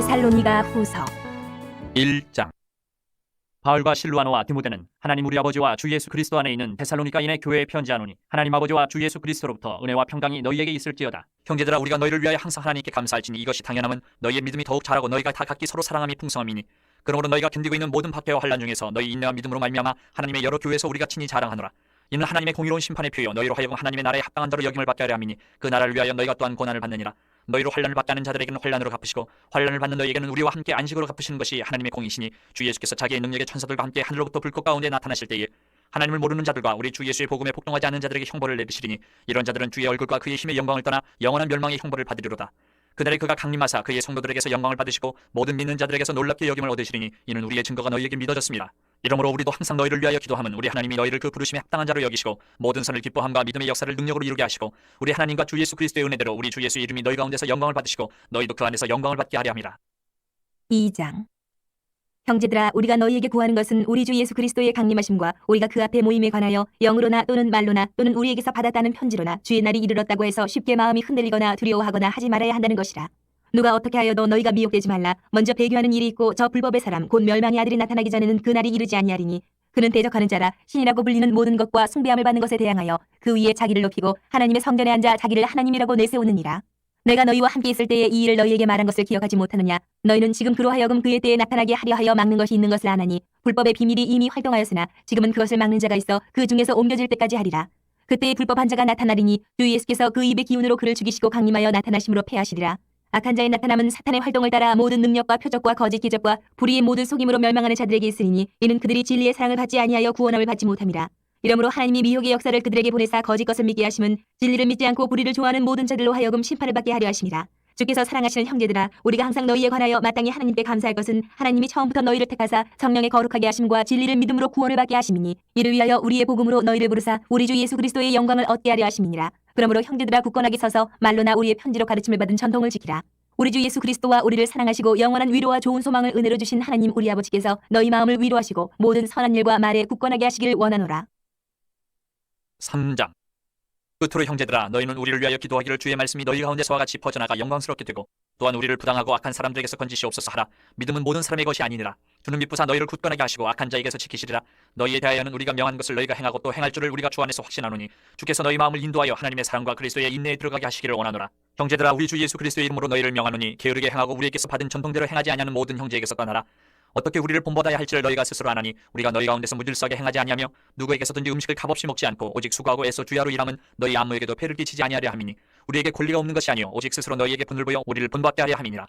데살로니가 후서 1장. 바울과 실루아노와 디모데는 하나님 우리 아버지와 주 예수 그리스도 안에 있는 데살로니가인의 교회에 편지하노니 하나님 아버지와 주 예수 그리스도로부터 은혜와 평강이 너희에게 있을지어다. 형제들아 우리가 너희를 위하여 항상 하나님께 감사할지니 이것이 당연함은 너희의 믿음이 더욱 자라고 너희가 다 각기 서로 사랑함이 풍성함이니 그러므로 너희가 견디고 있는 모든 박해와 환란 중에서 너희 인내와 믿음으로 말미암아 하나님의 여러 교회에서 우리가 친히 자랑하노라 이는 하나님의 공의로운 심판의 표요. 너희로 하여금 하나님의 나라에 합당한 자로 여김을 받게 하려 함이니 그 나라를 위하여 너희가 또한 고난을 받느니라. 너희로 환란을 받게 하는 자들에게는 환란으로 갚으시고 환란을 받는 너희에게는 우리와 함께 안식으로 갚으시는 것이 하나님의 공이시니 주 예수께서 자기의 능력의 천사들과 함께 하늘로부터 불꽃 가운데 나타나실 때에 하나님을 모르는 자들과 우리 주 예수의 복음에 복종하지 않는 자들에게 형벌을 내리시리니 이런 자들은 주의 얼굴과 그의 힘의 영광을 떠나 영원한 멸망의 형벌을 받으리로다. 그날에 그가 강림하사 그의 성도들에게서 영광을 받으시고 모든 믿는 자들에게서 놀랍게 여김을 얻으시리니 이는 우리의 증거가 너희에게 믿어졌습니다. 이러므로 우리도 항상 너희를 위하여 기도함은 우리 하나님이 너희를 그 부르심에 합당한 자로 여기시고 모든 선을 기뻐함과 믿음의 역사를 능력으로 이루게 하시고 우리 하나님과 주 예수 그리스도의 은혜대로 우리 주 예수 이름이 너희 가운데서 영광을 받으시고 너희도 그 안에서 영광을 받게 하려 함이라. 2장 형제들아 우리가 너희에게 구하는 것은 우리 주 예수 그리스도의 강림하심과 우리가 그 앞에 모임에 관하여 영으로나 또는 말로나 또는 우리에게서 받았다는 편지로나 주의 날이 이르렀다고 해서 쉽게 마음이 흔들리거나 두려워하거나 하지 말아야 한다는 것이라 누가 어떻게 하여도 너희가 미혹되지 말라. 먼저 배교하는 일이 있고 저 불법의 사람 곧 멸망의 아들이 나타나기 전에는 그 날이 이르지 아니하리니. 그는 대적하는 자라. 신이라고 불리는 모든 것과 숭배함을 받는 것에 대항하여 그 위에 자기를 높이고 하나님의 성전에 앉아 자기를 하나님이라고 내세우느니라. 내가 너희와 함께 있을 때에 이 일을 너희에게 말한 것을 기억하지 못하느냐? 너희는 지금 그로 하여금 그의 때에 나타나게 하려 하여 막는 것이 있는 것을 아나니 불법의 비밀이 이미 활동하였으나 지금은 그것을 막는 자가 있어 그 중에서 옮겨질 때까지 하리라. 그때에 불법한 자가 나타나리니 주 예수께서 그 입의 기운으로 그를 죽이시고 강림하여 나타나심으로 패하시리라 악한 자의 나타남은 사탄의 활동을 따라 모든 능력과 표적과 거짓 기적과 불의의 모든 속임으로 멸망하는 자들에게 있으리니 이는 그들이 진리의 사랑을 받지 아니하여 구원함을 받지 못함이라 이러므로 하나님이 미혹의 역사를 그들에게 보내사 거짓 것을 믿게 하심은 진리를 믿지 않고 불의를 좋아하는 모든 자들로 하여금 심판을 받게 하려 하심이라. 주께서 사랑하시는 형제들아 우리가 항상 너희에 관하여 마땅히 하나님께 감사할 것은 하나님이 처음부터 너희를 택하사 성령의 거룩하게 하심과 진리를 믿음으로 구원을 받게 하심이니 이를 위하여 우리의 복음으로 너희를 부르사 우리 주 예수 그리스도의 영광을 얻게 하려 하심이니라. 그러므로 형제들아 굳건하게 서서 말로나 우리의 편지로 가르침을 받은 전통을 지키라. 우리 주 예수 그리스도와 우리를 사랑하시고 영원한 위로와 좋은 소망을 은혜로 주신 하나님 우리 아버지께서 너희 마음을 위로하시고 모든 선한 일과 말에 굳건하게 하시길 원하노라. 3장 끝으로 형제들아 너희는 우리를 위하여 기도하기를 주의 말씀이 너희 가운데서와 같이 퍼져나가 영광스럽게 되고 또한 우리를 부당하고 악한 사람들에게서 건지시옵소서 하라 믿음은 모든 사람의 것이 아니니라 주는 믿부사 너희를 굳건하게 하시고 악한 자에게서 지키시리라. 너희에 대하여는 우리가 명한 것을 너희가 행하고 또 행할 줄을 우리가 주 안에서 확신하노니 주께서 너희 마음을 인도하여 하나님의 사랑과 그리스도의 인내에 들어가게 하시기를 원하노라. 형제들아 우리 주 예수 그리스도의 이름으로 너희를 명하노니 게으르게 행하고 우리에게서 받은 전통대로 행하지 아니하는 모든 형제에게서 떠나라. 어떻게 우리를 본받아야 할지를 너희가 스스로 아나니 우리가 너희 가운데서 무질서하게 행하지 아니하며 누구에게서든지 음식을 값없이 먹지 않고 오직 수고하고 애써 주야로 일함은 너희 안무에게도 폐를 끼치지 아니하려 함이니 우리에게 권리가 없는 것이 아니요 오직 스스로 너희에게 분을 보여 우리를 본받게 하려 함이니라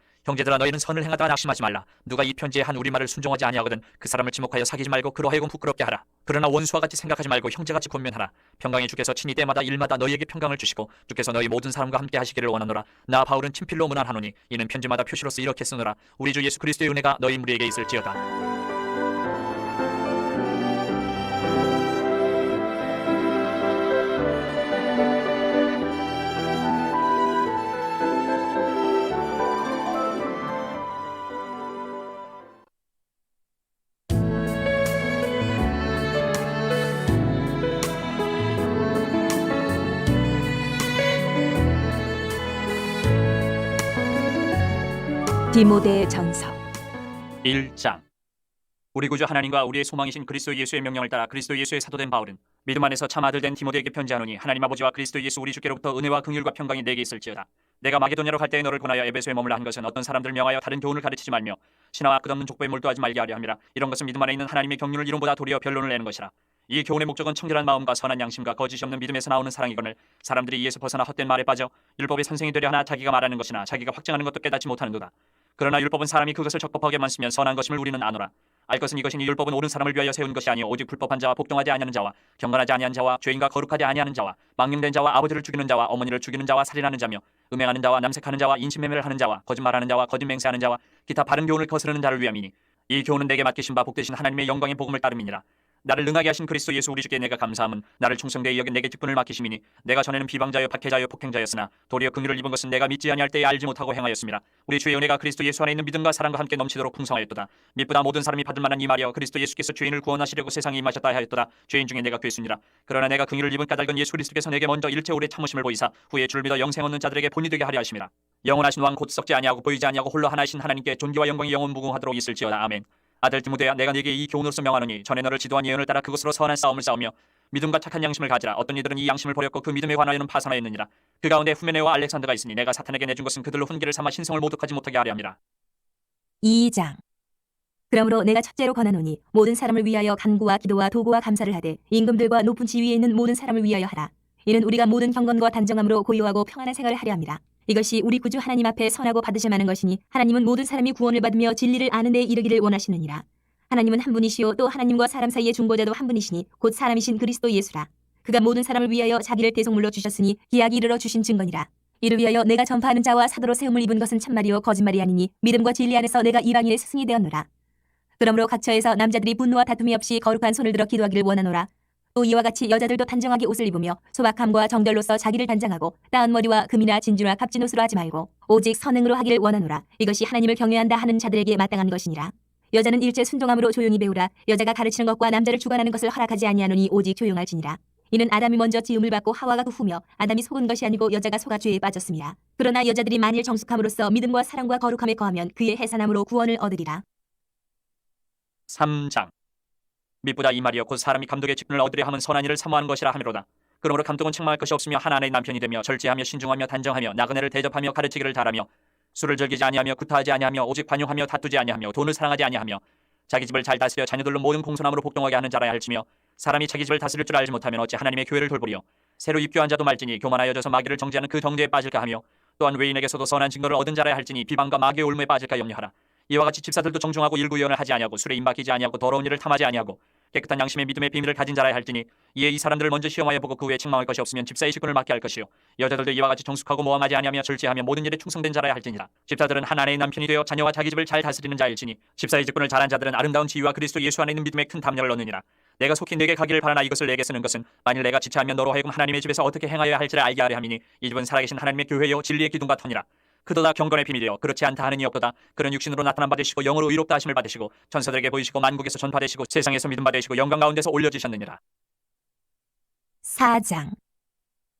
형제들아 너희는 선을 행하다가 낙심하지 말라. 누가 이 편지에 한 우리 말을 순종하지 아니하거든 그 사람을 지목하여 사귀지 말고 그로 하여금 부끄럽게 하라. 그러나 원수와 같이 생각하지 말고 형제같이 권면하라. 평강의 주께서 친히 때마다 일마다 너희에게 평강을 주시고 주께서 너희 모든 사람과 함께 하시기를 원하노라. 나 바울은 친필로 문안하노니 이는 편지마다 표시로서 이렇게 쓰노라. 우리 주 예수 그리스도의 은혜가 너희 무리에게 있을지어다 디모데 전서 1장. 우리 구주 하나님과 우리의 소망이신 그리스도 예수의 명령을 따라 그리스도 예수의 사도된 바울은 믿음 안에서 참 아들 된 디모데에게 편지하노니 하나님 아버지와 그리스도 예수 우리 주께로부터 은혜와 긍휼과 평강이 내게 있을지어다. 내가 마게도냐로 갈 때에 너를 권하여 에베소에 머물라 한 것은 어떤 사람들을 명하여 다른 교훈을 가르치지 말며 신화와 끝없는 족보에 몰두하지 말게 하려 함이라. 이런 것은 믿음 안에 있는 하나님의 경륜을 이론보다 도리어 변론을 내는 것이라. 이 교훈의 목적은 청결한 마음과 선한 양심과 거짓이 없는 믿음에서 나오는 사랑이거늘 사람들이 이에서 벗어나 헛된 말에 빠져 율법의 선생이 되려 하나 자기가 말하는 것이나 자기가 확증하는 것도 깨닫지 못하는도다 그러나 율법은 사람이 그것을 적법하게만 쓰면 선한 것임을 우리는 아노라. 알 것은 이것이니 율법은 옳은 사람을 위하여 세운 것이 아니요 오직 불법한 자와 복종하지 아니하는 자와 경건하지 아니한 자와 죄인과 거룩하지 아니하는 자와 망령된 자와 아버지를 죽이는 자와 어머니를 죽이는 자와 살인하는 자며 음행하는 자와 남색하는 자와 인신매매를 하는 자와 거짓말하는 자와 거짓맹세하는 자와 기타 바른 교훈을 거스르는 자를 위함이니 이 교훈은 내게 맡기신 바 복되신 하나님의 영광의 복음을 따름이니라. 나를 능하게 하신 그리스도 예수 우리 주께 내가 감사함은 나를 충성되이 여긴 내게 직분을 맡기심이니 내가 전에는 비방자여 박해자여 폭행자였으나 도리어 긍휼을 입은 것은 내가 믿지 아니할 때에 알지 못하고 행하였습니다. 우리 주의 은혜가 그리스도 예수 안에 있는 믿음과 사랑과 함께 넘치도록 풍성하였도다. 믿보다 모든 사람이 받을 만한 이 말이여 그리스도 예수께서 죄인을 구원하시려고 세상에 임하셨다 하였도다. 죄인 중에 내가 괴순이라. 그러나 내가 긍휼을 입은 까닭은 예수 그리스도께서 내게 먼저 일체 오래 참으심을 보이사 후에 주를 믿어 영생 얻는 자들에게 본이 되게 하려 하심이라. 영원하신 왕 곧 썩지 아니하고 보이지 아니하고 홀로 하나이신 하나님께 존귀와 영광이 영원 무궁하도록 있을지어다. 아멘. 아들 디모데야 내가 네게 이 교훈으로서 명하노니 전에 너를 지도한 예언을 따라 그것으로 선한 싸움을 싸우며 믿음과 착한 양심을 가지라 어떤 이들은 이 양심을 버렸고 그 믿음에 관하여는 파산하였느니라 그 가운데 후메네와 알렉산더가 있으니 내가 사탄에게 내준 것은 그들로 훈계를 삼아 신성을 모독하지 못하게 하려 함이라 2장 그러므로 내가 첫째로 권하노니 모든 사람을 위하여 간구와 기도와 도구와 감사를 하되 임금들과 높은 지위에 있는 모든 사람을 위하여 하라. 이는 우리가 모든 경건과 단정함으로 고요하고 평안한 생활을 하려 함이라. 이것이 우리 구주 하나님 앞에 선하고 받으실 만한 것이니 하나님은 모든 사람이 구원을 받으며 진리를 아는 데 이르기를 원하시느니라. 하나님은 한 분이시요 또 하나님과 사람 사이의 중보자도 한 분이시니 곧 사람이신 그리스도 예수라. 그가 모든 사람을 위하여 자기를 대속물로 주셨으니 기약이 이르러 주신 증거니라. 이를 위하여 내가 전파하는 자와 사도로 세움을 입은 것은 참말이요 거짓말이 아니니 믿음과 진리 안에서 내가 이방인의 스승이 되었노라. 그러므로 각처에서 남자들이 분노와 다툼이 없이 거룩한 손을 들어 기도하기를 원하노라. 또 이와 같이 여자들도 단정하게 옷을 입으며 소박함과 정결로서 자기를 단장하고 따은 머리와 금이나 진주나 값진 옷으로 하지 말고 오직 선행으로 하기를 원하노라. 이것이 하나님을 경외한다 하는 자들에게 마땅한 것이니라. 여자는 일제 순종함으로 조용히 배우라. 여자가 가르치는 것과 남자를 주관하는 것을 허락하지 아니하노니 오직 조용할지니라. 이는 아담이 먼저 지음을 받고 하와가 그 후며 아담이 속은 것이 아니고 여자가 속아 죄에 빠졌습니다. 그러나 여자들이 만일 정숙함으로써 믿음과 사랑과 거룩함에 거하면 그의 해산함으로 구원을 얻으리라. 3장 믿보다 이 말이여. 곧 사람이 감독의 직분을 얻으려 함은 선한 일을 사모하는 것이라 하미로다. 그러므로 감독은 책망할 것이 없으며 하나님의 남편이 되며 절제하며 신중하며 단정하며 나그네를 대접하며 가르치기를 잘하며 술을 즐기지 아니하며 구타하지 아니하며 오직 관용하며 다투지 아니하며 돈을 사랑하지 아니하며 자기 집을 잘 다스려 자녀들로 모든 공손함으로 복동하게 하는 자라야 할지며 사람이 자기 집을 다스릴 줄 알지 못하면 어찌 하나님의 교회를 돌보리요? 새로 입교한 자도 말지니 교만하여 져서 마귀를 정죄하는 그 정죄에 빠질까 하며 또한 외인에게서도 선한 증거를 얻은 자라야 할지니 비방과 마귀의 올무에 빠질까 염려하라 이와 같이 집사들도 정중하고 일구의원을 하지 아니하고 술에 임박이지 아니하고 더러운 일을 탐하지 아니하고 깨끗한 양심의 믿음의 비밀을 가진 자라야 할지니 이에 이 사람들을 먼저 시험하여 보고 그 후에 책망할 것이 없으면 집사의 직분을 맡게 할 것이요. 여자들도 이와 같이 정숙하고 모함하지 아니하며 절제하며 모든 일에 충성된 자라야 할지니라. 집사들은 한 아내의 남편이 되어 자녀와 자기 집을 잘 다스리는 자일지니 집사의 직분을 잘한 자들은 아름다운 지위와 그리스도 예수 안에 있는 믿음에 큰 담력을 얻느니라. 내가 속히 내게 가기를 바라나 이것을 내게 쓰는 것은 만일 내가 지체하면 너로 하여금 하나님의 집에서 어떻게 행하여야 할지를 알게 하려 함이니 이 집은 살아계신 하나님의 교회요 진리의 기둥과 터니라 그도다 경건의 비밀이여 그렇지 않다 하느니 없도다. 그런 육신으로 나타난 받으시고 영으로 의롭다 하심을 받으시고 천사들에게 보이시고 만국에서 전파되시고 세상에서 믿음 받으시고 영광 가운데서 올려지셨느니라. 4장.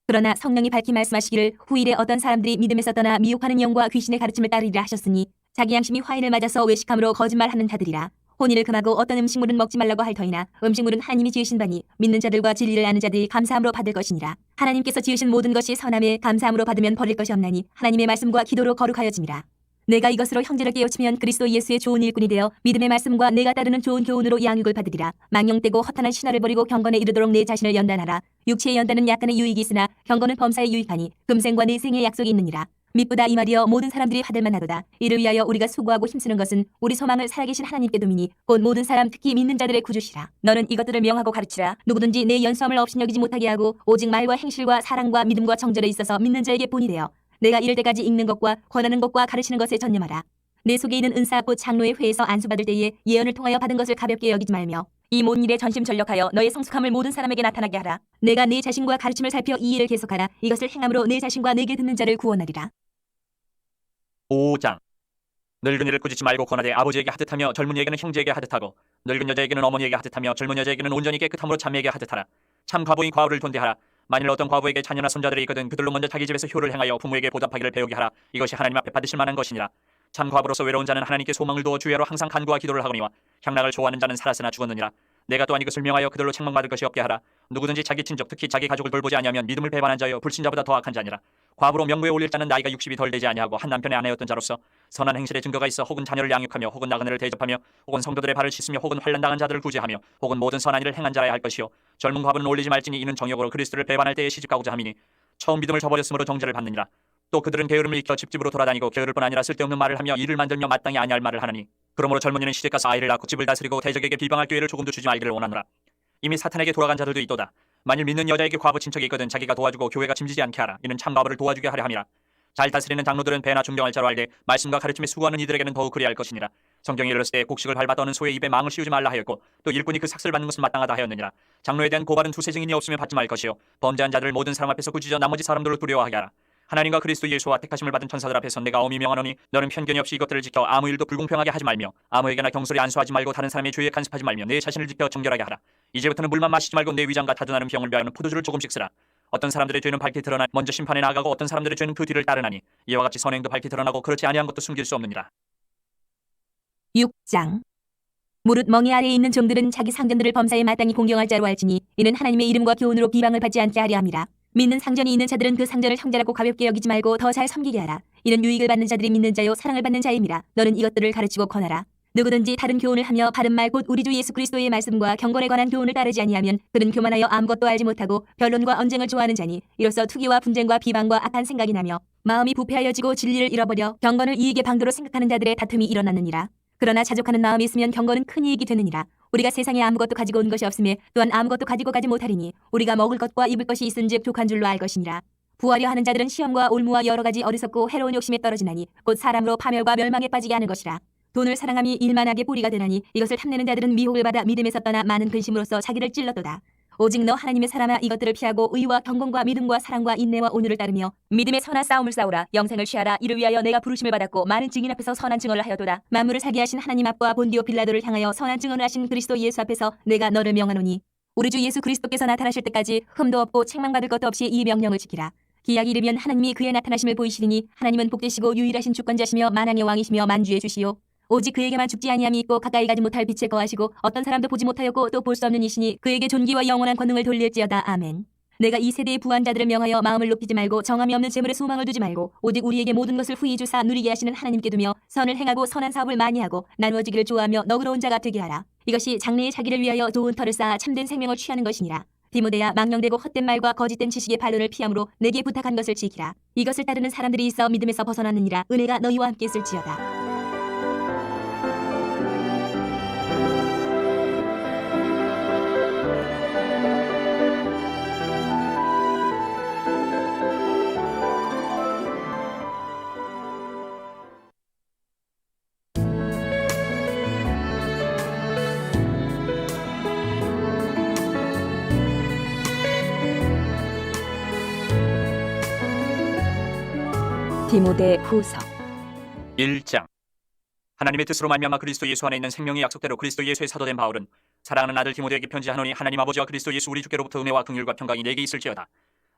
그러나 성령이 밝히 말씀하시기를 후일에 어떤 사람들이 믿음에서 떠나 미혹하는 영과 귀신의 가르침을 따르리라 하셨으니 자기 양심이 화인을 맞아서 외식함으로 거짓말하는 자들이라 혼인을 금하고 어떤 음식물은 먹지 말라고 할 터이나 음식물은 하나님이 지으신 바니 믿는 자들과 진리를 아는 자들이 감사함으로 받을 것이니라 하나님께서 지으신 모든 것이 선함에 감사함으로 받으면 버릴 것이 없나니 하나님의 말씀과 기도로 거룩하여짐이라 내가 이것으로 형제를 깨우치면 그리스도 예수의 좋은 일꾼이 되어 믿음의 말씀과 내가 따르는 좋은 교훈으로 양육을 받으리라. 망령되고 허탄한 신화를 버리고 경건에 이르도록 내 자신을 연단하라. 육체의 연단은 약간의 유익이 있으나 경건은 범사에 유익하니 금생과 내생의 약속이 있느니라. 믿보다 이 말이여 모든 사람들이 받을 만하도다. 이를 위하여 우리가 수고하고 힘쓰는 것은 우리 소망을 살아계신 하나님께 도미니 곧 모든 사람 특히 믿는 자들의 구주시라. 너는 이것들을 명하고 가르치라. 누구든지 내 연수함을 없이 여기지 못하게 하고 오직 말과 행실과 사랑과 믿음과 정절에 있어서 믿는 자에게 본이 되어 내가 이를 때까지 읽는 것과 권하는 것과 가르치는 것에 전념하라. 내 속에 있는 은사 곧 장로의 회에서 안수받을 때에 예언을 통하여 받은 것을 가볍게 여기지 말며 이 모든 일에 전심전력하여 너의 성숙함을 모든 사람에게 나타나게 하라. 내가 내 자신과 가르침을 살펴 이 일을 계속하라. 이것을 행함으로 내 자신과 내게 듣는 자를 구원하리라. 5장 늙은이를 꾸짖지 말고 권하되 아버지에게 하듯하며 젊은이에게는 형제에게 하듯하고 늙은 여자에게는 어머니에게 하듯하며 젊은 여자에게는 온전히 깨끗함으로 자매에게 하듯하라 참 과부인 과부를 돈대하라 만일 어떤 과부에게 자녀나 손자들이 있거든 그들로 먼저 자기 집에서 효를 행하여 부모에게 보답하기를 배우게 하라 이것이 하나님 앞에 받으실 만한 것이니라 참 과부로서 외로운 자는 하나님께 소망을 두어 주야로 항상 간구와 기도를 하거니와 향락을 좋아하는 자는 살았으나 죽었느니라. 내가 또한 이것을 명하여 그들로 책망받을 것이 없게 하라. 누구든지 자기 친족 특히 자기 가족을 돌보지 아니하면 믿음을 배반한 자여 불신자보다 더 악한 자니라. 과부로 명부에 올릴 자는 나이가 60이 덜 되지 아니하고 한 남편의 아내였던 자로서 선한 행실의 증거가 있어 혹은 자녀를 양육하며 혹은 나그네를 대접하며 혹은 성도들의 발을 씻으며 혹은 환난당한 자들을 구제하며 혹은 모든 선한 일을 행한 자라야 할 것이요. 젊은 과부는 올리지 말지니 이는 정욕으로 그리스도를 배반할 때에 시집가고자 함이니 처음 믿음을 저버렸으므로 정죄를 받느니라 또 그들은 게으름을 익혀 집집으로 돌아다니고 게으를 뿐 아니라 쓸데없는 말을 하며 일을 만들며 마땅히 아니할 말을 하느니 그러므로 젊은이는 시집가서 아이를 낳고 집을 다스리고 대적에게 비방할 기회를 조금도 주지 말기를 원하노라. 이미 사탄에게 돌아간 자들도 있도다. 만일 믿는 여자에게 과부 친척이 있거든 자기가 도와주고 교회가 짐지지 않게 하라. 이는 참 과부를 도와주게 하려 함이라. 잘 다스리는 장로들은 배나 존경할 자로 알되 말씀과 가르침에 수고하는 이들에게는 더욱 그리할 것이니라. 성경에 이르렀을 때 곡식을 밟아 떠는 소의 입에 망을 씌우지 말라 하였고 또 일꾼이 그 삭슬 받는 것은 마땅하다 하였느니라. 장로에 대한 고발은 두세 증인이 없으면 받지 말 것이요. 범죄한 자들을 모든 사람 앞에서 꾸짖어 나머지 사람들을 두려워하게 하라 하나님과 그리스도 예수와 택하심을 받은 천사들 앞에서 내가 엄히 명하노니 너는 편견이 없이 이것들을 지켜 아무 일도 불공평하게 하지 말며 아무에게나 경솔히 안수하지 말고 다른 사람의 죄에 간섭하지 말며 내 자신을 지켜 정결하게 하라. 이제부터는 물만 마시지 말고 내 위장과 타도나는 병을 위하여는 포도주를 조금씩 쓰라. 어떤 사람들의 죄는 밝게 드러나 먼저 심판에 나가고 어떤 사람들의 죄는 그 뒤를 따르나니 이와 같이 선행도 밝게 드러나고 그렇지 아니한 것도 숨길 수 없느니라. 6장. 무릇 멍에 아래에 있는 종들은 자기 상전들을 범사에 마땅히 공경할 자로 알지니 이는 하나님의 이름과 교훈으로 비방을 받지 않게 하려 함이라 믿는 상전이 있는 자들은 그 상전을 형제라고 가볍게 여기지 말고 더 잘 섬기게 하라. 이는 유익을 받는 자들이 믿는 자요 사랑을 받는 자임이라. 너는 이것들을 가르치고 권하라. 누구든지 다른 교훈을 하며 바른 말 곧 우리 주 예수 그리스도의 말씀과 경건에 관한 교훈을 따르지 아니하면 그는 교만하여 아무것도 알지 못하고 변론과 언쟁을 좋아하는 자니 이로써 투기와 분쟁과 비방과 악한 생각이 나며 마음이 부패하여지고 진리를 잃어버려 경건을 이익의 방도로 생각하는 자들의 다툼이 일어났느니라. 그러나 자족하는 마음이 있으면 경건은 큰 이익이 되느니라 우리가 세상에 아무것도 가지고 온 것이 없음에 또한 아무것도 가지고 가지 못하리니 우리가 먹을 것과 입을 것이 있은즉 족한 줄로 알 것이니라. 부하려 하는 자들은 시험과 올무와 여러 가지 어리석고 해로운 욕심에 떨어지나니 곧 사람으로 파멸과 멸망에 빠지게 하는 것이라. 돈을 사랑함이 일만하게 뿌리가 되나니 이것을 탐내는 자들은 미혹을 받아 믿음에서 떠나 많은 근심으로써 자기를 찔렀도다 오직 너 하나님의 사람아 이것들을 피하고 의와 경건과 믿음과 사랑과 인내와 온유를 따르며 믿음의 선한 싸움을 싸우라. 영생을 취하라. 이를 위하여 내가 부르심을 받았고 많은 증인 앞에서 선한 증언을 하여도다. 만물을 사게 하신 하나님 앞과 본디오 빌라도를 향하여 선한 증언을 하신 그리스도 예수 앞에서 내가 너를 명하노니 우리 주 예수 그리스도께서 나타나실 때까지 흠도 없고 책망받을 것도 없이 이 명령을 지키라. 기약이 이르면 하나님이 그의 나타나심을 보이시리니 하나님은 복되시고 유일하신 주권자시며 만왕의 왕이시며 만주의 주시오 오직 그에게만 죽지 아니함이 있고 가까이 가지 못할 빛에 거하시고 어떤 사람도 보지 못하였고 또 볼 수 없는 이시니 그에게 존귀와 영원한 권능을 돌릴지어다 아멘. 내가 이 세대의 부한 자들을 명하여 마음을 높이지 말고 정함이 없는 재물에 소망을 두지 말고 오직 우리에게 모든 것을 후히 주사 누리게 하시는 하나님께 두며 선을 행하고 선한 사업을 많이 하고 나누어지기를 좋아하며 너그러운 자가 되게 하라. 이것이 장래의 자기를 위하여 좋은 터를 쌓아 참된 생명을 취하는 것이니라. 디모데야 망령되고 헛된 말과 거짓된 지식의 반론을 피함으로 내게 부탁한 것을 지키라. 이것을 따르는 사람들이 있어 믿음에서 벗어났느니라. 은혜가 너희와 함께 있을지어다. 디모데 후서. 1장. 하나님의 뜻으로 말미암아 그리스도 예수 안에 있는 생명의 약속대로 그리스도 예수의 사도된 바울은 사랑하는 아들 디모데에게 편지하노니 하나님 아버지와 그리스도 예수 우리 주께로부터 은혜와 긍휼과 평강이 내게 있을지어다.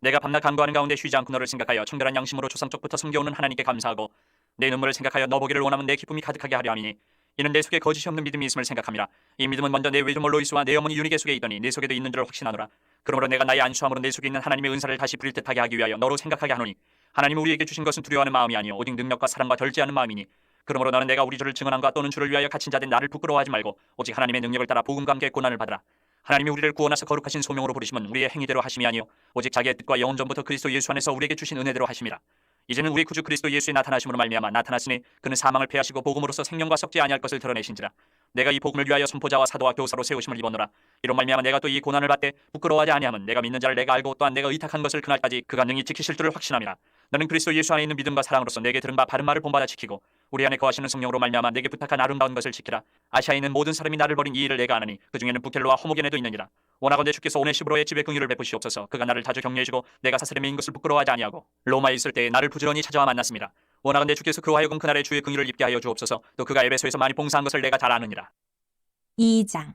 내가 밤낮 간구하는 가운데 쉬지 않고 너를 생각하여 청결한 양심으로 조상적부터 섬겨오는 하나님께 감사하고 내 눈물을 생각하여 너 보기를 원하면 내 기쁨이 가득하게 하려 함이니 이는 내 속에 거짓이 없는 믿음이 있음을 생각함이라. 이 믿음은 먼저 내 외조모 로이스와 내 어머니 유니게 속에 있더니 내 속에도 있는 줄을 확신하노라. 그러므로 내가 나의 안수함으로 내 속에 있는 하나님의 은사를 다시 부릴 듯하게 하기 위하여 너로 생각하게 하노니 하나님은 우리에게 주신 것은 두려워하는 마음이 아니요 오직 능력과 사랑과 절제하는 마음이니 그러므로 너는 내가 우리 주를 증언함과 또는 주를 위하여 갇힌 자된 나를 부끄러워하지 말고 오직 하나님의 능력을 따라 복음과 함께 고난을 받으라. 하나님이 우리를 구원하사 거룩하신 소명으로 부르심은 우리의 행위대로 하심이 아니요 오직 자기의 뜻과 영원 전부터 그리스도 예수 안에서 우리에게 주신 은혜대로 하심이라. 이제는 우리 구주 그리스도 예수의 나타나심으로 말미암아 나타났으니 그는 사망을 패하시고 복음으로서 생명과 썩지 아니할 것을 드러내신지라 내가 이 복음을 위하여 선포자와 사도와 교사로 세우심을 입었노라. 이런 말미암아 내가 또 이 고난을 받되 부끄러워하지 아니함은 내가 믿는 자를 내가 알고 또한 내가 의탁한 것을 그날까지 그가 능히 지키실 줄을 확신함이라. 너는 그리스도 예수 안에 있는 믿음과 사랑으로서 내게 들은 바 바른 말을 본받아 지키고 우리 안에 거하시는 성령으로 말미암아 내게 부탁한 아름다운 것을 지키라. 아시아에 있는 모든 사람이 나를 버린 이 일을 내가 아느니 그 중에는 부켈로와 호모겐에도 있느니라. 원하건대 주께서 오네시브로의 집에 긍휼을 베푸시옵소서. 그가 나를 자주 격려해주고 내가 사스름에 있는 것을 부끄러워하지 아니하고 로마에 있을 때에 나를 부지런히 찾아와 만났습니다 원하건대 주께서 그와 하여금 그날의 주의 긍휼을 입게 하여 주옵소서. 또 그가 에베소에서 많이 봉사한 것을 내가 잘 아느니라. 2장.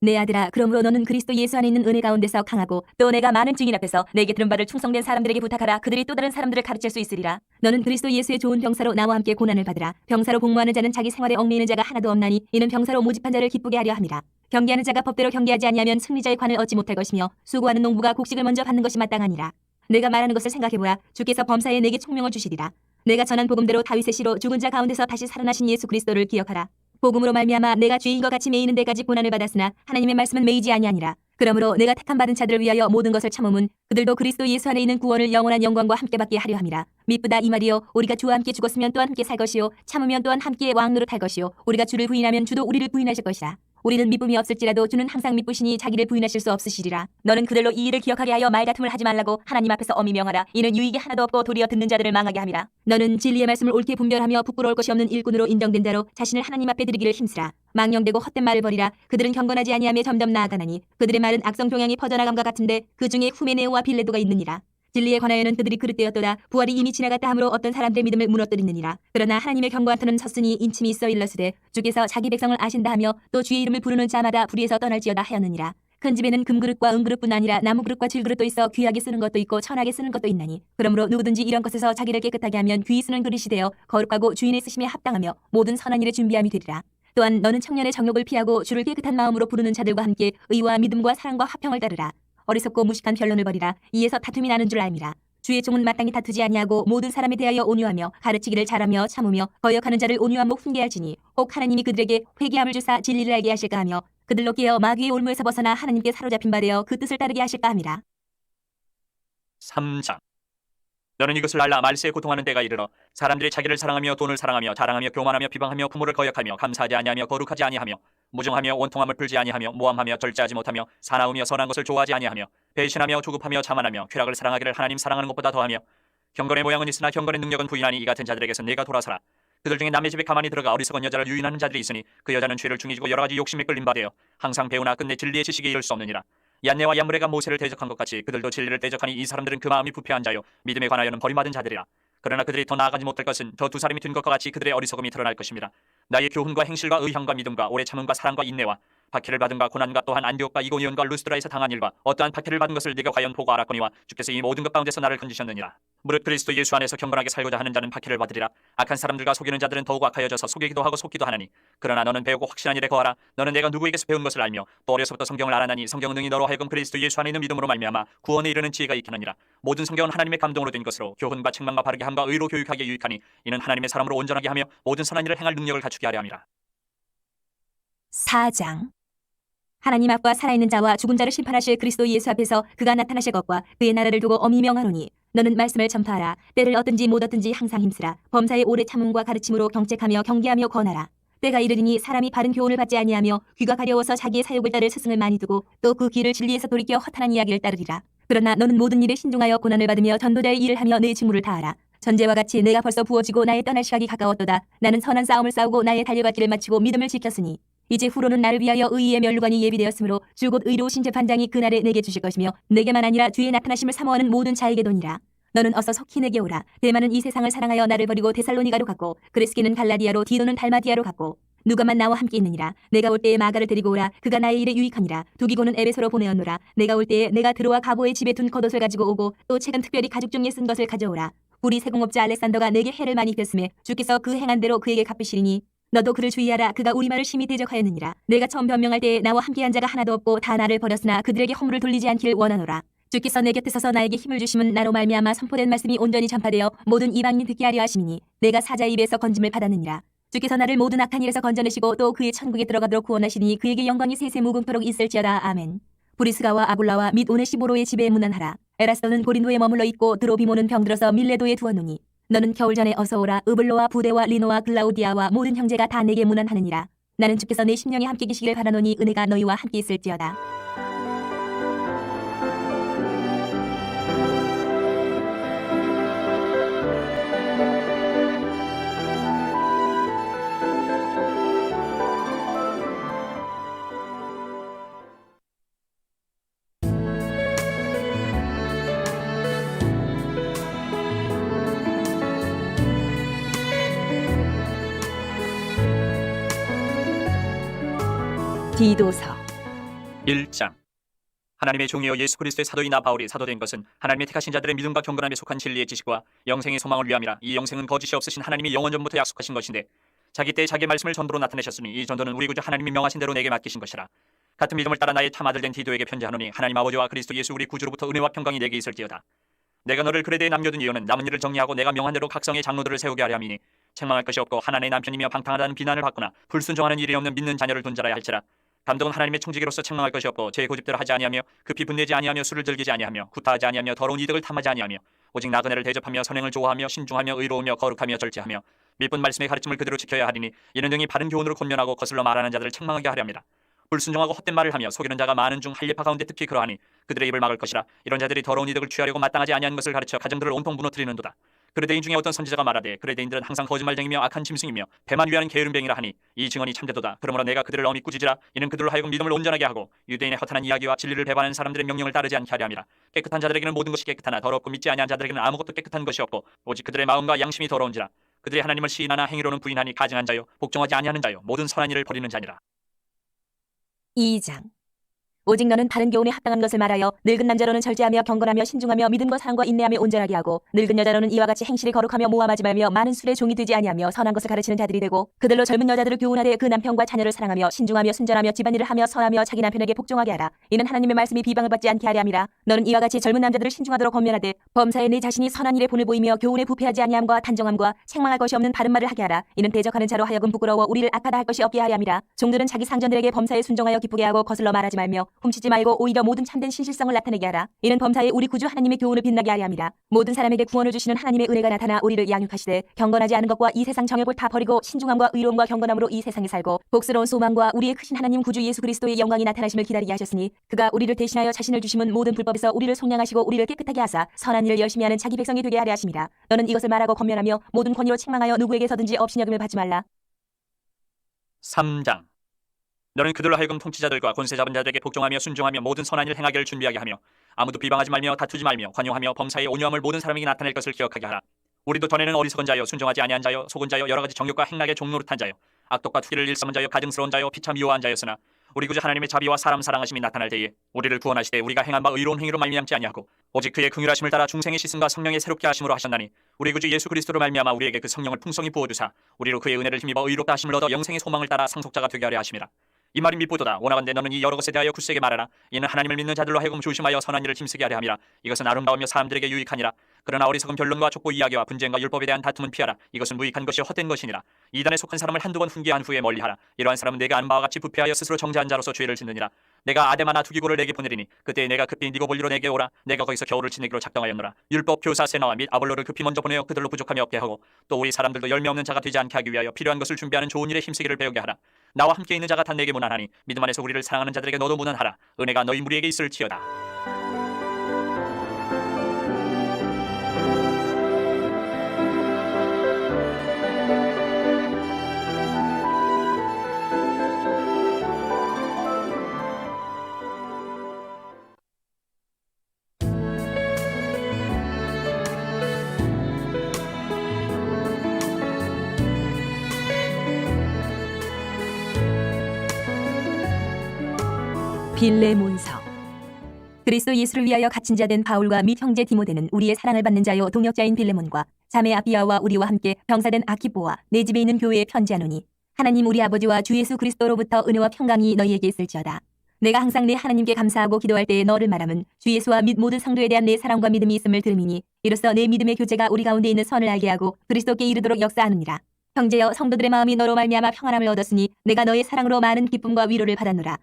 내 아들아 그러므로 너는 그리스도 예수 안에 있는 은혜 가운데서 강하고 또 내가 많은 증인 앞에서 내게 들은 바를 충성된 사람들에게 부탁하라. 그들이 또 다른 사람들을 가르칠 수 있으리라. 너는 그리스도 예수의 좋은 병사로 나와 함께 고난을 받으라. 병사로 복무하는 자는 자기 생활에 얽매이는 자가 하나도 없나니 이는 병사로 모집한 자를 기쁘게 하려 함이라. 경계하는 자가 법대로 경계하지 아니하면 승리자의 관을 얻지 못할 것이며 수고하는 농부가 곡식을 먼저 받는 것이 마땅하니라. 내가 말하는 것을 생각해보라 주께서 범사에 내게 총명을 주시리라 내가 전한 복음대로 다윗의 시로 죽은 자 가운데서 다시 살아나신 예수 그리스도를 기억하라 복음으로 말미암아 내가 죄인과 같이 매이는 데까지 고난을 받았으나 하나님의 말씀은 매이지 아니하니라. 그러므로 내가 택함 받은 자들을 위하여 모든 것을 참음은 그들도 그리스도 예수 안에 있는 구원을 영원한 영광과 함께 받게 하려 함이라. 미쁘다 이 말이요 우리가 주와 함께 죽었으면 또한 함께 살 것이요 참으면 또한 함께 왕노릇 할 것이요 우리가 주를 부인하면 주도 우리를 부인하실 것이라. 우리는 미쁨이 없을지라도 주는 항상 미쁘시니 자기를 부인하실 수 없으시리라. 너는 그들로 이 일을 기억하게 하여 말다툼을 하지 말라고 하나님 앞에서 엄히 명하라. 이는 유익이 하나도 없고 도리어 듣는 자들을 망하게 함이라. 너는 진리의 말씀을 옳게 분별하며 부끄러울 것이 없는 일꾼으로 인정된 대로 자신을 하나님 앞에 드리기를 힘쓰라. 망령되고 헛된 말을 버리라. 그들은 경건하지 아니하며 점점 나아가나니 그들의 말은 악성 종양이 퍼져나감과 같은데 그 중에 후메네오와 빌레도가 있느니라. 진리에 관하여는 그들이 그릇되었도다. 부활이 이미 지나갔다 하므로 어떤 사람들의 믿음을 무너뜨리느니라. 그러나 하나님의 경고한 터는 섰으니 인침이 있어 일러스되 주께서 자기 백성을 아신다 하며 또 주의 이름을 부르는 자마다 불의에서 떠날지어다 하였느니라. 큰 집에는 금그릇과 은그릇뿐 아니라 나무그릇과 질그릇도 있어 귀하게 쓰는 것도 있고 천하게 쓰는 것도 있나니 그러므로 누구든지 이런 것에서 자기를 깨끗하게 하면 귀히 쓰는 그릇이 되어 거룩하고 주인의 쓰심에 합당하며 모든 선한 일에 준비함이 되리라. 또한 너는 청년의 정욕을 피하고 주를 깨끗한 마음으로 부르는 자들과 함께 의와 믿음과 사랑과 화평을 따르라. 어리석고 무식한 변론을 벌이라. 이에서 다툼이 나는 줄 알미라. 주의 종은 마땅히 다투지 아니하고 모든 사람에 대하여 온유하며 가르치기를 잘하며 참으며 거역하는 자를 온유함으로 훈계할지니 혹 하나님이 그들에게 회개함을 주사 진리를 알게 하실까 하며 그들로 깨어 마귀의 올무에서 벗어나 하나님께 사로잡힌 바 되어 그 뜻을 따르게 하실까 함이라. 3장 너는 이것을 알라 말세에 고통하는 때가 이르러 사람들이 자기를 사랑하며 돈을 사랑하며 자랑하며 교만하며 비방하며 부모를 거역하며 감사하지 아니하며 거룩하지 아니하며 무정하며 원통함을 풀지 아니하며 모함하며 절제하지 못하며 사나우며 선한 것을 좋아하지 아니하며 배신하며 조급하며 자만하며 쾌락을 사랑하기를 하나님 사랑하는 것보다 더하며 경건의 모양은 있으나 경건의 능력은 부인하니 이 같은 자들에게서 내가 돌아서라. 그들 중에 남의 집에 가만히 들어가 어리석은 여자를 유인하는 자들이 있으니 그 여자는 죄를 중이지고 여러 가지 욕심에 끌린 바 되어 항상 배우나 끝내 진리의 지식에 이를 수 없느니라. 얀네와 얀브레가 모세를 대적한 것 같이 그들도 진리를 대적하니 이 사람들은 그 마음이 부패한 자요. 믿음에 관하여는 버림받은 자들이라. 그러나 그들이 더 나아가지 못할 것은 저 두 사람이 된 것과 같이 그들의 어리석음이 드러날 것입니다 나의 교훈과 행실과 의향과 믿음과 오래 참음과 사랑과 인내와 박해를 받은가 고난과 또한 안디옥과 이고니온과 루스드라에서 당한 일과 어떠한 박해를 받은 것을 네가 과연 보고 알았거니와 주께서 이 모든 것 가운데서 나를 건지셨느니라. 무릇 그리스도 예수 안에서 경건하게 살고자 하는 자는 박해를 받으리라. 악한 사람들과 속이는 자들은 더욱 악하여져서 속이기도 하고 속기도 하나니. 그러나 너는 배우고 확신한 일에 거하라. 너는 내가 누구에게서 배운 것을 알며 또 어려서부터 성경을 알아나니 성경은 능히 너로 하여금 그리스도 예수 안에 있는 믿음으로 말미암아 구원에 이르는 지혜가 있겠느니라. 모든 성경은 하나님의 감동으로 된 것으로 교훈과 책망과 바르게 함과 의로 교육하기에 유익하니 이는 하나님의 사람으로 온전하게 하며 모든 선한 일을 행할 능력을 갖추 게 하려 함이라. 4장. 하나님 앞과 살아있는 자와 죽은 자를 심판하실 그리스도 예수 앞에서 그가 나타나실 것과 그의 나라를 두고 엄히 명하노니 너는 말씀을 전파하라. 때를 얻든지 못 얻든지 항상 힘쓰라. 범사의 오래 참음과 가르침으로 경책하며 경계하며 권하라. 때가 이르리니 사람이 바른 교훈을 받지 아니하며 귀가 가려워서 자기의 사욕을 따를 스승을 많이 두고 또 그 길을 진리에서 돌이켜 허탄한 이야기를 따르리라. 그러나 너는 모든 일에 신중하여 고난을 받으며 전도자의 일을 하며 내 직무를 다하라 전제와 같이 내가 벌써 부어지고 나의 떠날 시각이 가까웠도다. 나는 선한 싸움을 싸우고 나의 달려가기를 마치고 믿음을 지켰으니 이제 후로는 나를 위하여 의의 면류관이 예비되었으므로 주곧 의로우신 재판장이 그날에 내게 주실 것이며 내게만 아니라 주의 나타나심을 사모하는 모든 자에게도니라. 너는 어서 속히 내게 오라. 대만은 이 세상을 사랑하여 나를 버리고 데살로니가로 갔고 그레스기는 갈라디아로 디도는 달마디아로 갔고 누가만 나와 함께 있느니라. 내가 올 때에 마가를 데리고 오라. 그가 나의 일에 유익하니라. 두기고는 에베소로 보내었노라. 내가 올 때에 내가 들어와 가보의 집에 둔 겉옷을 가지고 오고 또 최근 특별히 가죽 중에 쓴 것을 가져오라 우리 세공업자 알렉산더가 내게 해를 많이 입혔음에 주께서 그 행한 대로 그에게 갚으시리니 너도 그를 주의하라. 그가 우리 말을 심히 대적하였느니라. 내가 처음 변명할 때에 나와 함께한 자가 하나도 없고 다 나를 버렸으나 그들에게 허물을 돌리지 않기를 원하노라. 주께서 내 곁에 서서 나에게 힘을 주심은 나로 말미암아 선포된 말씀이 온전히 전파되어 모든 이방인 듣게 하려 하심이니 내가 사자 입에서 건짐을 받았느니라. 주께서 나를 모든 악한 일에서 건져내시고 또 그의 천국에 들어가도록 구원하시니 그에게 영광이 세세 무궁토록 있을지어다. 아멘 브리스가와 아굴라와 및 오네시보로의 집에 문안하라. 에라스도는 고린도에 머물러 있고 드로비모는 병들어서 밀레도에 두었노니 너는 겨울 전에 어서 오라. 으블로와 부데와 리노와 글라우디아와 모든 형제가 다 내게 문안하느니라. 나는 주께서 내 심령에 함께 계시길 바라노니 은혜가 너희와 함께 있을지어다 디도서. 1장. 하나님의 종이여 예수 그리스도의 사도인 나 바울이 사도된 것은 하나님의 택하신 자들의 믿음과 경건함에 속한 진리의 지식과 영생의 소망을 위함이라. 이 영생은 거짓이 없으신 하나님이 영원 전부터 약속하신 것인데 자기 때에 자기 말씀을 전도로 나타내셨으니 이 전도는 우리 구주 하나님이 명하신 대로 내게 맡기신 것이라. 같은 믿음을 따라 나의 참 아들 된 디도에게 편지하노니 하나님 아버지와 그리스도 예수 우리 구주로부터 은혜와 평강이 내게 있을지어다. 내가 너를 그레대에 남겨둔 이유는 남은 일을 정리하고 내가 명한 대로 각성의 장로들을 세우게 하려 함이니 책망할 것이 없고 하나님의 남편이며 방탕하다는 비난을 받거나 불순종하는 일이 없는 믿는 자녀를 둔 자라야 할지라 감독은 하나님의 총지기로서 책망할 것이 없고 제 고집대로 하지 아니하며 급히 분내지 아니하며 술을 즐기지 아니하며 구타하지 아니하며 더러운 이득을 탐하지 아니하며 오직 나그네를 대접하며 선행을 좋아하며 신중하며 의로우며 거룩하며 절제하며 믿분 말씀의 가르침을 그대로 지켜야 하리니 이는 등이 바른 교훈으로 권면하고 거슬러 말하는 자들을 책망하게 하려 합니다. 불순종하고 헛된 말을 하며 속이는 자가 많은 중 할례파 가운데 특히 그러하니 그들의 입을 막을 것이라 이런 자들이 더러운 이득을 취하려고 마땅하지 아니한 것을 가르쳐 가정들을 온통 무너뜨리는도다 그레대인 중에 어떤 선지자가 말하되 그레대인들은 항상 거짓말쟁이며 악한 짐승이며 배만 위하는 게으름뱅이라 하니 이 증언이 참되도다. 그러므로 내가 그들을 엄히 꾸짖으라. 이는 그들로 하여금 믿음을 온전하게 하고 유대인의 허탄한 이야기와 진리를 배반하는 사람들의 명령을 따르지 않게 하려 함이라. 깨끗한 자들에게는 모든 것이 깨끗하나 더럽고 믿지 아니한 자들에게는 아무것도 깨끗한 것이 없고 오직 그들의 마음과 양심이 더러운지라. 그들의 하나님을 시인하나 행위로는 부인하니 가증한 자요 복종하지 아니하는 자요 모든 선한 일을 버리는 자니라. 2장 오직 너는 다른 교훈에 합당한 것을 말하여 늙은 남자로는 절제하며 경건하며 신중하며 믿음과 사랑과 인내하며 온전하게 하고 늙은 여자로는 이와 같이 행실이 거룩하며 모함하지 말며 많은 술의 종이 되지 아니하며 선한 것을 가르치는 자들이 되고 그들로 젊은 여자들을 교훈하되 그 남편과 자녀를 사랑하며 신중하며 순전하며 집안일을 하며 선하며 자기 남편에게 복종하게 하라. 이는 하나님의 말씀이 비방을 받지 않게 하려 함이라. 너는 이와 같이 젊은 남자들을 신중하도록 권면하되 범사에 내 자신이 선한 일에 본을 보이며 교훈에 부패하지 아니함과 단정함과 책망할 것이 없는 바른 말을 하게 하라. 이는 대적하는 자로 하여금 부끄러워 우리를 악하다 할 것이 없게 하려 함이라. 종들은 자기 상전들에게 범사에 순종하여 기쁘게 하고 거슬러 말하지 말며 훔치지 말고 오히려 모든 참된 신실성을 나타내게 하라. 이는 범사에 우리 구주 하나님의 교훈을 빛나게 하려 함이라 모든 사람에게 구원을 주시는 하나님의 은혜가 나타나 우리를 양육하시되 경건하지 않은 것과 이 세상 정욕을 다 버리고 신중함과 의로움과 경건함으로 이 세상에 살고 복스러운 소망과 우리의 크신 하나님 구주 예수 그리스도의 영광이 나타나심을 기다리게 하셨으니 그가 우리를 대신하여 자신을 주심은 모든 불법에서 우리를 속량하시고 우리를 깨끗하게 하사 선한 일을 열심히 하는 자기 백성이 되게 하려 하심이라 너는 이것을 말하고 권면하며 모든 권위로 책망하여 누구에게서든지 업신여김을 받지 말라. 3장 너는 그들로 하여금 통치자들과 권세 잡은 자들에게 복종하며 순종하며 모든 선한 일 행하기를 준비하게 하며 아무도 비방하지 말며 다투지 말며 관용하며 범사의 온유함을 모든 사람에게 나타낼 것을 기억하게 하라. 우리도 전에는 어리석은 자여 순종하지 아니한 자여 속은 자여 여러 가지 정욕과 행락의 종노릇한 자여 악독과 투기를 일삼은 자여 가증스러운 자여 피차 미워한 자였으나 우리 구주 하나님의 자비와 사람 사랑하심이 나타날 때에 우리를 구원하시되 우리가 행한 바 의로운 행위로 말미암지 아니하고 오직 그의 긍휼하심을 따라 중생의 시승과 성령의 새롭게 하심으로 하셨나니 우리 구주 예수 그리스도로 말미암아 우리에게 그 성령을 풍성히 부어 주사 우리로 그의 은혜를 힘입어 의롭다 하심을 얻어 영생의 소망을 따라 상속자가 되게 하려 하심이라 이 말이 미보도다. 원하건대 너는 이 여러 것에 대하여 굳세게 말하라. 이는 하나님을 믿는 자들로 하여금 조심하여 선한 일을 힘쓰게 하려 함이라. 이것은 아름다우며 사람들에게 유익하니라 그러나 어리석은 변론과 족보 이야기와 분쟁과 율법에 대한 다툼은 피하라. 이것은 무익한 것이 헛된 것이니라. 이단에 속한 사람을 한두 번 훈계한 후에 멀리하라. 이러한 사람은 내가 아는 바와 같이 부패하여 스스로 정죄한 자로서 죄를 짓느니라. 내가 아데마나 두기고를 내게 보내리니 그때 내가 급히 니고볼리로 내게 오라. 내가 거기서 겨울을 지내기로 작정하였노라. 율법 교사 세나와 및 아볼로를 급히 먼저 보내어 그들로 부족함이 없게 하고 또 우리 사람들도 열매 없는 자가 되지 않게 하기 위하여 필요한 것을 준비하는 좋은 일에 힘쓰기를 배우게 하라. 나와 함께 있는 자가 다 내게 무난하니 믿음 안에서 우리를 사랑하는 자들에게 너도 무난하라. 은혜가 너희 무리에게 있을지어다 빌레몬서 그리스도 예수를 위하여 갇힌 자 된 바울과 및 형제 디모데는 우리의 사랑을 받는 자요 동역자인 빌레몬과 자매 아비아와 우리와 함께 병사된 아키보와 내 집에 있는 교회에 편지하노니 하나님 우리 아버지와 주 예수 그리스도로부터 은혜와 평강이 너희에게 있을지어다. 내가 항상 내 하나님께 감사하고 기도할 때에 너를 말함은 주 예수와 및 모든 성도에 대한 내 사랑과 믿음이 있음을 들음이니 이로써 내 믿음의 교제가 우리 가운데 있는 선을 알게 하고 그리스도께 이르도록 역사하느니라. 형제여 성도들의 마음이 너로 말미암아 평안함을 얻었으니 내가 너의 사랑으로 많은 기쁨과 위로를 받았노라.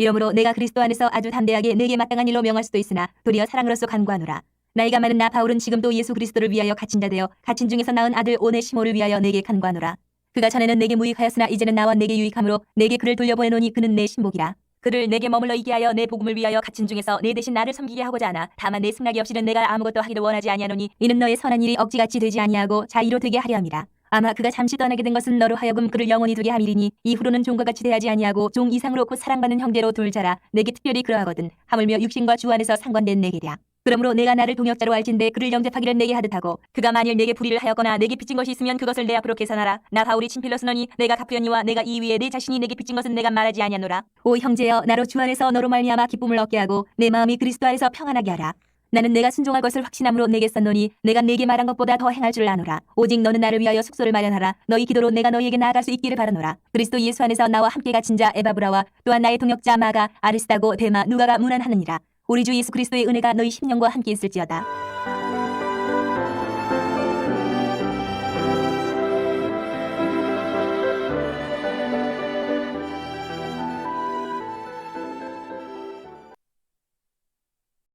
이러므로 내가 그리스도 안에서 아주 담대하게 내게 마땅한 일로 명할 수도 있으나 도리어 사랑으로서 간구하노라. 나이가 많은 나 바울은 지금도 예수 그리스도를 위하여 갇힌 자 되어 갇힌 중에서 낳은 아들 오네시모를 위하여 내게 간구하노라. 그가 전에는 내게 무익하였으나 이제는 나와 내게 유익함으로 내게 그를 돌려보내노니 그는 내 신복이라. 그를 내게 머물러 있게 하여 내 복음을 위하여 갇힌 중에서 내 대신 나를 섬기게 하고자 하나 다만 내 승낙이 없이는 내가 아무것도 하기를 원하지 아니하노니 이는 너의 선한 일이 억지같이 되지 아니하고 자의로 되게 하려 함이라. 아마 그가 잠시 떠나게 된 것은 너로 하여금 그를 영원히 두게 함이리니 이후로는 종과 같이 대하지 아니하고 종 이상으로 곧 사랑받는 형제로 둘 자라. 내게 특별히 그러하거든. 하물며 육신과 주 안에서 상관된 내게랴. 그러므로 내가 나를 동역자로 알진대 그를 영접하기를 내게 하듯 하고 그가 만일 내게 불의를 하였거나 내게 빚진 것이 있으면 그것을 내 앞으로 계산하라. 나 바울이 친필로 쓰노니 내가 갚으려니와 내가 이 위에 내 자신이 내게 빚진 것은 내가 말하지 아니하노라. 오 형제여 나로 주 안에서 너로 말미암아 기쁨을 얻게 하고 내 마음이 그리스도 안에서 평안하게 하라 나는 내가 순종할 것을 확신함으로 내게 썼노니 내가 내게 말한 것보다 더 행할 줄 아노라. 오직 너는 나를 위하여 숙소를 마련하라. 너희 기도로 내가 너희에게 나아갈 수 있기를 바라노라. 그리스도 예수 안에서 나와 함께 갇힌 자 에바브라와 또한 나의 동역자 마가 아리스타고 데마 누가가 문안하느니라. 우리 주 예수 그리스도의 은혜가 너희 심령과 함께 있을지어다.